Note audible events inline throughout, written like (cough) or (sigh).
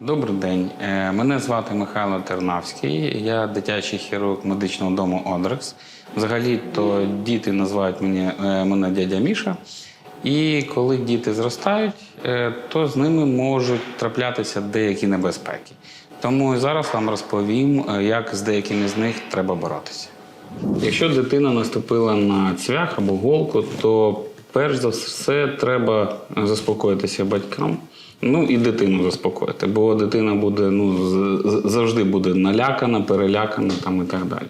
Добрий день. Е, Мене звати Михайло Тернавський. Я дитячий хірург медичного дому Одрекс. Взагалі, то діти називають мене, мене дядя Міша. І коли діти зростають, е, то з ними можуть траплятися деякі небезпеки. Тому зараз вам розповім, е, як з деякими з них треба боротися. Якщо дитина наступила на цвях або голку, то перш за все треба заспокоїтися батькам. Ну і дитину заспокоїти, бо дитина буде ну завжди буде налякана, перелякана там і так далі.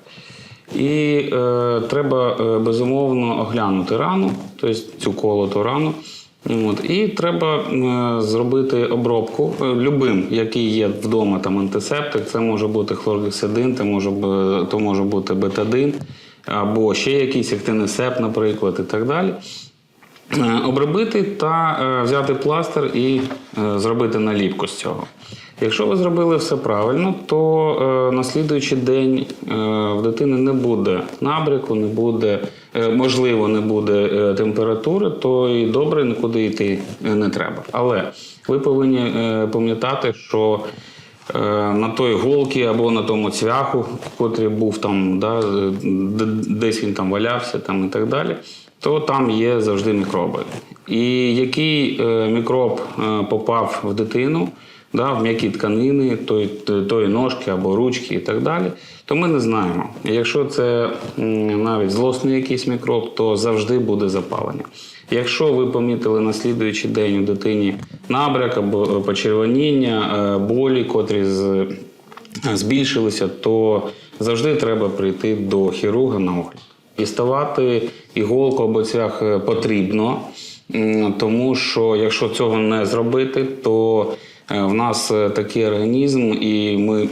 І е, треба е, безумовно оглянути рану, тобто цю колоту рану. От, і треба е, зробити обробку е, любим, який є вдома там антисептик. Це може бути хлоргексидин, це може, то може бути бетадин, або ще якийсь актинесеп, наприклад, і так далі. Е, Обробити та е, взяти пластир і е, зробити наліпку з цього. Якщо ви зробили все правильно, то на слідуючий день в дитини не буде набряку, не буде, можливо, не буде температури, то і добре нікуди йти не треба. Але ви повинні пам'ятати, що на той голці або на тому цвяху, котрий був там, да, десь він там валявся там і так далі, то там є завжди мікроби. І який е, мікроб е, попав в дитину, да, в м'які тканини, той, тої ножки або ручки і так далі, то ми не знаємо. Якщо це навіть злосний якийсь мікроб, то завжди буде запалення. Якщо ви помітили на слідуючий день у дитині набряк або почервоніння, е, болі, котрі збільшилися, то завжди треба прийти до хірурга на огляд. Діставати іголку або цвях е, потрібно, тому що якщо цього не зробити, то е, в нас е, такий організм, і ми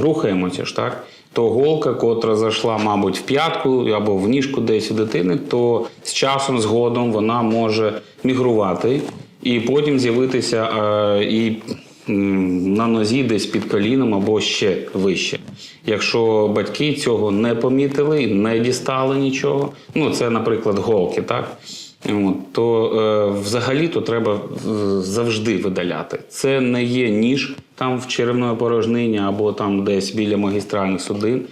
рухаємося ж так. То голка, котра зайшла, мабуть, в п'ятку або в ніжку десь у дитини, то з часом, згодом вона може мігрувати і потім з'явитися і на нозі десь під коліном або ще вище. Якщо батьки цього не помітили, не дістали нічого, ну це, наприклад, голки, так? То е, взагалі то треба е, завжди видаляти. Це не є ніж там в черевної порожнині або там десь біля магістральних судин.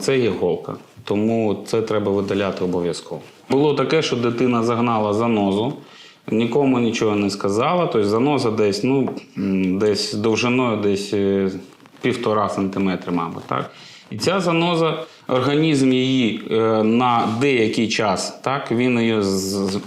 Це є голка. Тому це треба видаляти обов'язково. Було таке, що дитина загнала занозу, нікому нічого не сказала. Тобто заноза десь, ну, десь довжиною десь е, півтора сантиметри, мабуть. Так? І ця заноза, організм її е, на деякий час, так, він її з,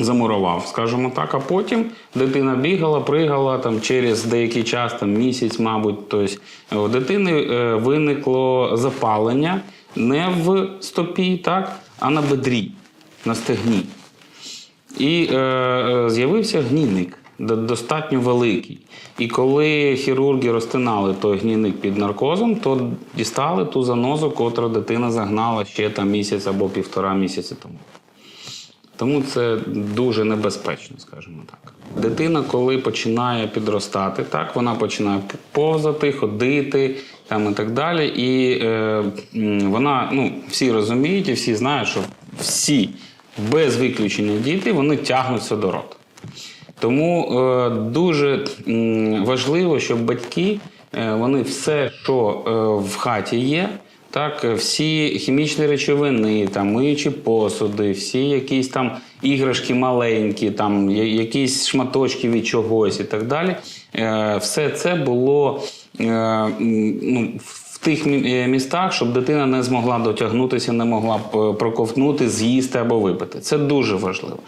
замурував, скажімо так. А потім дитина бігала, пригала там через деякий час, там місяць, мабуть. Тобто у дитини е, виникло запалення не в стопі, так, а на бедрі, на стегні. І е, е, з'явився гнійник, достатньо великий. І коли хірурги розтинали той гнійник під наркозом, то дістали ту занозу, котру дитина загнала ще там місяць або півтора місяці тому. Тому це дуже небезпечно, скажімо так. Дитина, коли починає підростати, так вона починає повзати, ходити там і так далі. І е, вона, ну, всі розуміють і всі знають, що всі без виключення діти вони тягнуться до рота. Тому е, дуже важливо, щоб батьки е, вони все, що е, в хаті є, так, всі хімічні речовини, там, миючі посуди, всі якісь там іграшки маленькі, там, якісь шматочки від чогось і так далі. Е, все це було е, ну, тих е, містах, щоб дитина не змогла дотягнутися, не могла е, проковтнути, з'їсти або випити. Це дуже важливо.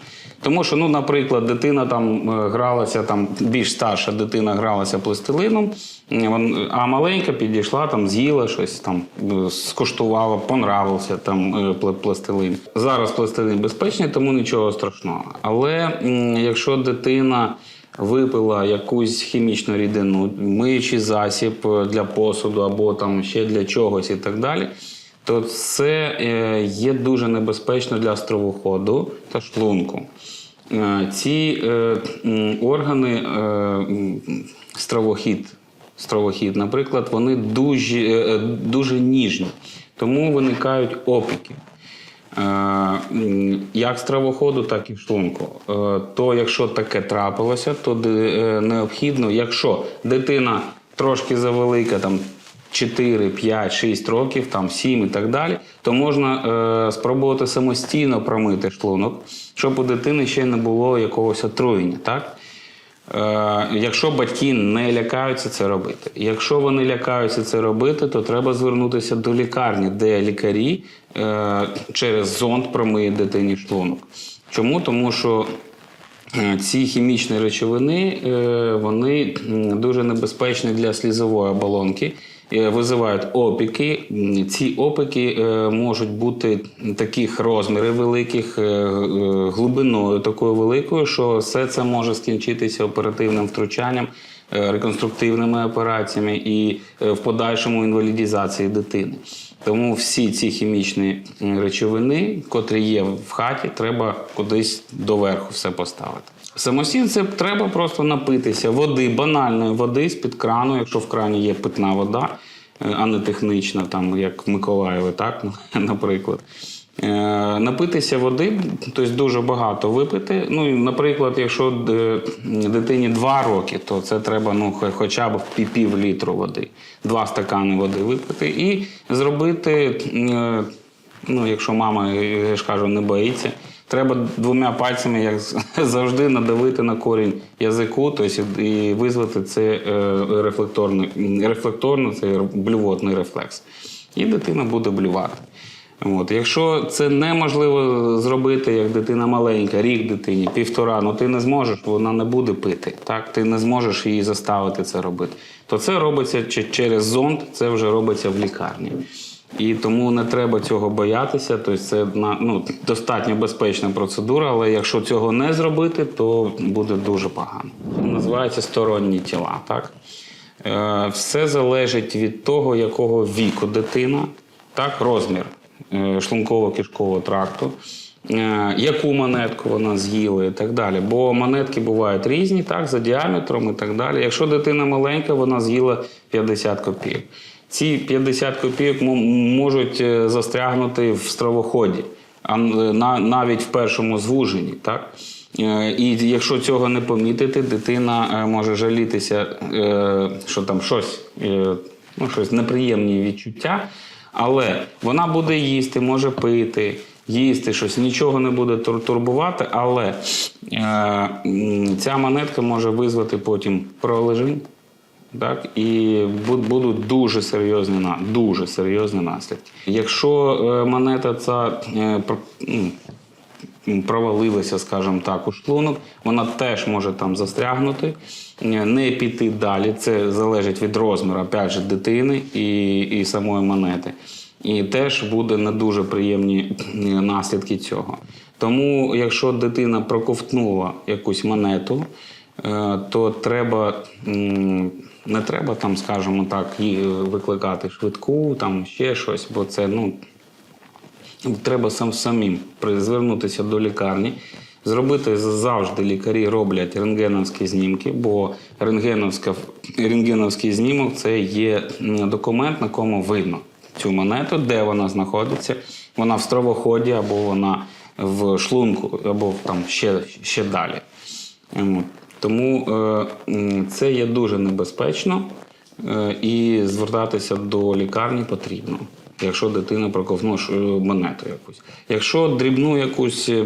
Тому що, ну, наприклад, дитина там е, гралася, там більш старша дитина гралася пластилином, а маленька підійшла, там з'їла щось, там скуштувала, понравився там пластилин. Зараз пластилин безпечний, тому нічого страшного. Але якщо дитина випила якусь хімічну рідину, миючий засіб для посуду або там ще для чогось і так далі, то це е, є дуже небезпечно для стравоходу та шлунку. Е, Ці е, органи, стравохід, стравохід, наприклад, вони дуже, дуже ніжні, тому виникають опіки. Е, як стравоходу, так і шлунку. Е, То якщо таке трапилося, то е, необхідно, якщо дитина трошки завелика, там 4, 5, 6 років, там 7 і так далі, то можна спробувати самостійно промити шлунок, щоб у дитини ще не було якогось отруєння. Так? Е, якщо батьки не лякаються це робити. Якщо вони лякаються це робити, то треба звернутися до лікарні, де лікарі е, через зонд промиють дитині шлунок. Чому? Тому що е, ці хімічні речовини вони дуже небезпечні для слізової оболонки. Е, Визивають опіки. Ці опіки е, можуть бути таких розмірів великих, е, глибиною такою великою, що все це може скінчитися оперативним втручанням, реконструктивними операціями і в подальшому інвалідізації дитини. Тому всі ці хімічні речовини, котрі є в хаті, треба кудись доверху все поставити. Самостійно це треба просто напитися води, банальної води з-під крану, якщо в крані є питна вода, е, а не технічна, там як в Миколаєві, так, (laughs) наприклад. Е, Напитися води, тобто дуже багато випити. Ну, наприклад, якщо е, дитині 2 роки, то це треба ну, хоча б пів- літру води, два стакани води випити і зробити, е, ну, якщо мама, я ж кажу, не боїться, треба двома пальцями, як (laughs) завжди, надавити на корінь язику, тобто і визвати це е, рефлекторний, це блювотний рефлекс. І дитина буде блювати. От. Якщо це неможливо зробити, як дитина маленька, рік дитині, півтора, ну ти не зможеш, вона не буде пити. Так? Ти не зможеш її заставити це робити. То це робиться через зонд, це вже робиться в лікарні. І тому не треба цього боятися. Тобто це ну, достатньо безпечна процедура, але якщо цього не зробити, то буде дуже погано. Називається сторонні тіла. Так? Е, Все залежить від того, якого віку дитина, так, розмір шлунково-кишкового тракту, е, яку монетку вона з'їла і так далі. Бо монетки бувають різні, так, за діаметром і так далі. Якщо дитина маленька, вона з'їла 50 копійок. Ці 50 копійок можуть е, застрягнути в стравоході, а навіть в першому звуженні. Так? Е, І якщо цього не помітити, дитина е, може жалітися, е, що там щось, е, ну, щось неприємні відчуття, але вона буде їсти, може пити, їсти щось, нічого не буде тур- турбувати, але е, ця монетка може визвати потім пролежень. Так, і будуть дуже серйозні дуже серйозні наслідки. Якщо е, монета ця е, ну, провалилася, скажімо так, у шлунок, вона теж може там застрягнути, не піти далі. Це залежить від розміру, опять же, дитини і, і самої монети. І теж буде не дуже приємні е, наслідки цього. Тому, якщо дитина проковтнула якусь монету, е, то треба. Не треба там, скажімо так, викликати швидку, там ще щось, бо це ну, Треба сам самим звернутися до лікарні. Зробити завжди лікарі роблять рентгеновські знімки, бо рентгеновська, рентгеновський знімок це є документ, на кому видно цю монету, де вона знаходиться. Вона в стравоході, або вона в шлунку, або там ще, ще далі. Ем, Тому е, це є дуже небезпечно е, і звертатися до лікарні потрібно, якщо дитина проковтнула ш- монету якусь. Якщо дрібну якусь е,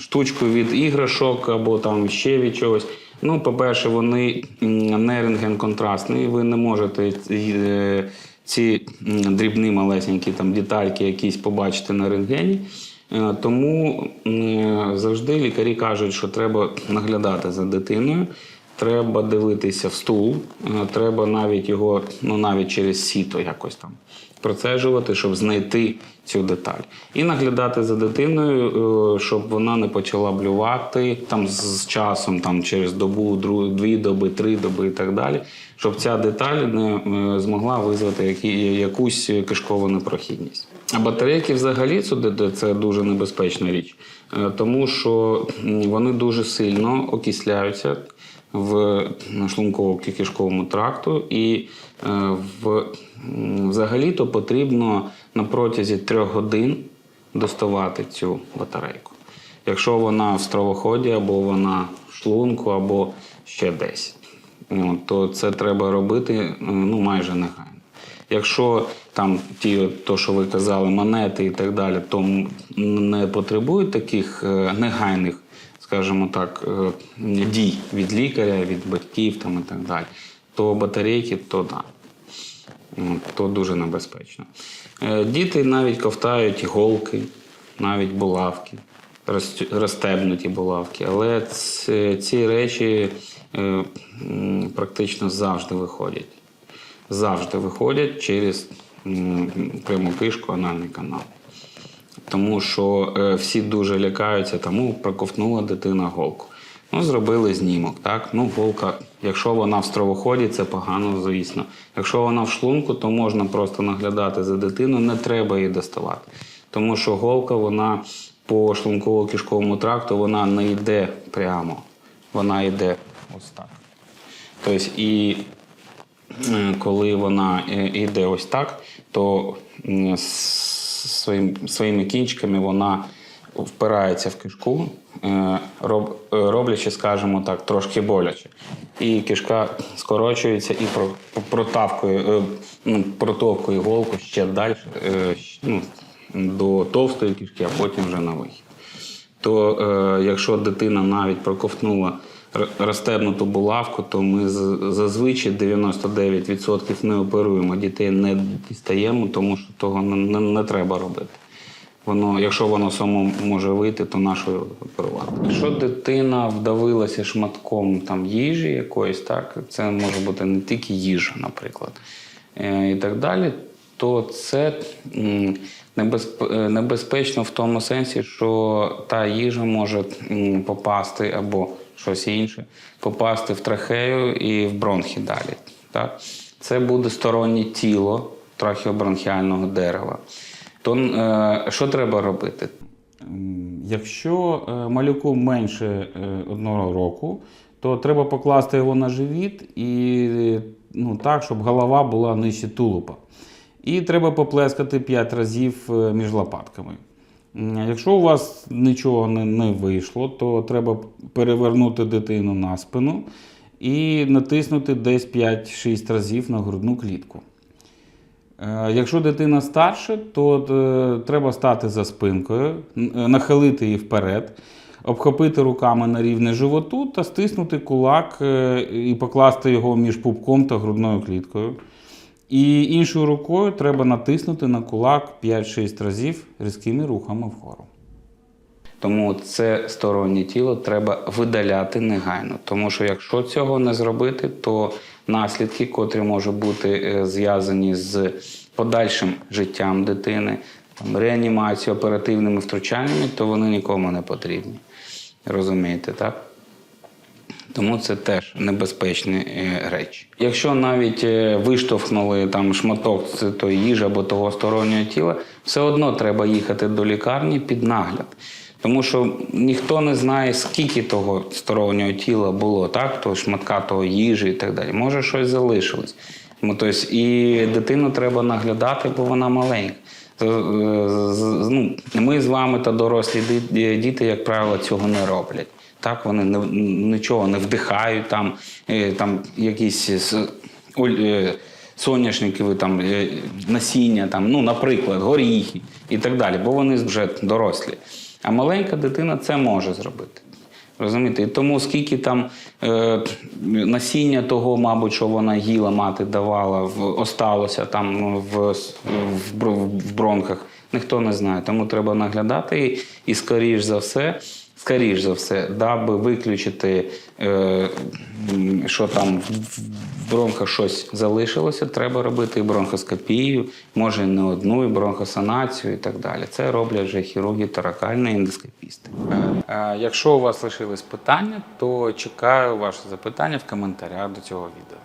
штучку від іграшок або там ще від чогось. Ну, по-перше, вони не рентген-контрастні, ви не можете е, ці дрібні малесенькі там детальки якісь побачити на рентгені. Е, Тому завжди лікарі кажуть, що треба наглядати за дитиною, треба дивитися в стул, е, треба навіть його, ну навіть через сіто якось там процежувати, щоб знайти цю деталь. І наглядати за дитиною, е, щоб вона не почала блювати там з часом, там через добу, дві доби, три доби і так далі, щоб ця деталь не е, змогла визвати якусь кишкову непрохідність. А батарейки взагалі це, дуже небезпечна річ, е, тому що вони дуже сильно окисляються в шлунково-кишковому тракту, і взагалі-то потрібно на протязі трьох годин доставати цю батарейку. Якщо вона в стравоході, або вона в шлунку, або ще десь, то це треба робити е, ну, майже негайно. Якщо там ті, то, що ви казали, монети і так далі, то не потребують таких е, негайних, скажімо так, е, дій від лікаря, від батьків там, і так далі, то батарейки, то да. То дуже небезпечно. Е, Діти навіть ковтають іголки, навіть булавки, розстебнуті булавки, але ці речі е, практично завжди виходять. Завжди виходять через пряму кишку, анальний канал. Тому що е, всі дуже лякаються, тому проковтнула дитина голку. Ну, зробили знімок, так? Ну, голка, якщо вона в стравоході, це погано, звісно. Якщо вона в шлунку, то можна просто наглядати за дитиною, не треба її доставати. Тому що голка, вона по шлунково-кишковому тракту, вона не йде прямо. Вона йде ось так. Тобто, і Е, коли вона е, йде ось так, то своїми кінчиками вона впирається в кишку, е, е, роблячи, скажімо так, трошки боляче. І кишка скорочується і про- протавкує, е, ну, протовкує голку ще далі ну, до товстої кишки, а потім вже на вихід то якщо дитина навіть проковтнула р- розстебнуту булавку, то ми зазвичай 99% не оперуємо. Дітей не дістаємо, тому що того не, не, не треба робити. Воно, якщо воно само може вийти, то нащо оперувати? Якщо дитина вдавилася шматком там, їжі якоїсь, так, це може бути не тільки їжа, наприклад, е, і так далі, то це е, небезпечно в тому сенсі, що та їжа може попасти або щось інше, попасти в трахею і в бронхи далі. Так? Це буде стороннє тіло трахеобронхіального дерева. То е, що треба робити? Якщо е, малюку менше е, одного року, то треба покласти його на живіт і ну, так, щоб голова була нижче тулупа. І треба поплескати 5 разів між лопатками. Якщо у вас нічого не, не вийшло, то треба перевернути дитину на спину і натиснути десь 5-6 разів на грудну клітку. Е, Якщо дитина старше, то е, треба стати за спинкою, е, нахилити її вперед, обхопити руками на рівне животу та стиснути кулак і покласти його між пупком та грудною кліткою. І іншою рукою треба натиснути на кулак 5-6 разів різкими рухами вгору. Тому це стороннє тіло треба видаляти негайно. Тому що якщо цього не зробити, то наслідки, котрі можуть бути е, зв'язані з подальшим життям дитини, там, реанімацією, оперативними втручаннями, то вони нікому не потрібні. Розумієте, так? Тому це теж небезпечні е, речі. Якщо навіть е, виштовхнули там шматок з тої їжі або того стороннього тіла, все одно треба їхати до лікарні під нагляд. Тому що ніхто не знає, скільки того стороннього тіла було, так, того шматка того їжі і так далі. Може, щось залишилось. Ну, тобто, і дитину треба наглядати, бо вона маленька. З- ну, Ми з вами та дорослі діти, як правило, цього не роблять. Так, вони не, нічого не вдихають, там, е, там якісь е, соняшникові там, е, насіння, там, ну, наприклад, горіхи і так далі, бо вони вже дорослі. А маленька дитина це може зробити. Розумієте? І тому скільки там е, насіння того, мабуть, що вона їла, мати давала, в, осталося там ну, в, в, в бронхах, ніхто не знає. Тому треба наглядати і, і скоріш за все, скоріш за все, даби виключити, е, що там в- бронхах щось залишилося, треба робити і бронхоскопію, може не одну, і бронхосанацію і так далі. Це роблять вже хірурги таракальні ендоскопісти. Е, Якщо у вас лишились питання, то чекаю ваше запитання в коментарях до цього відео.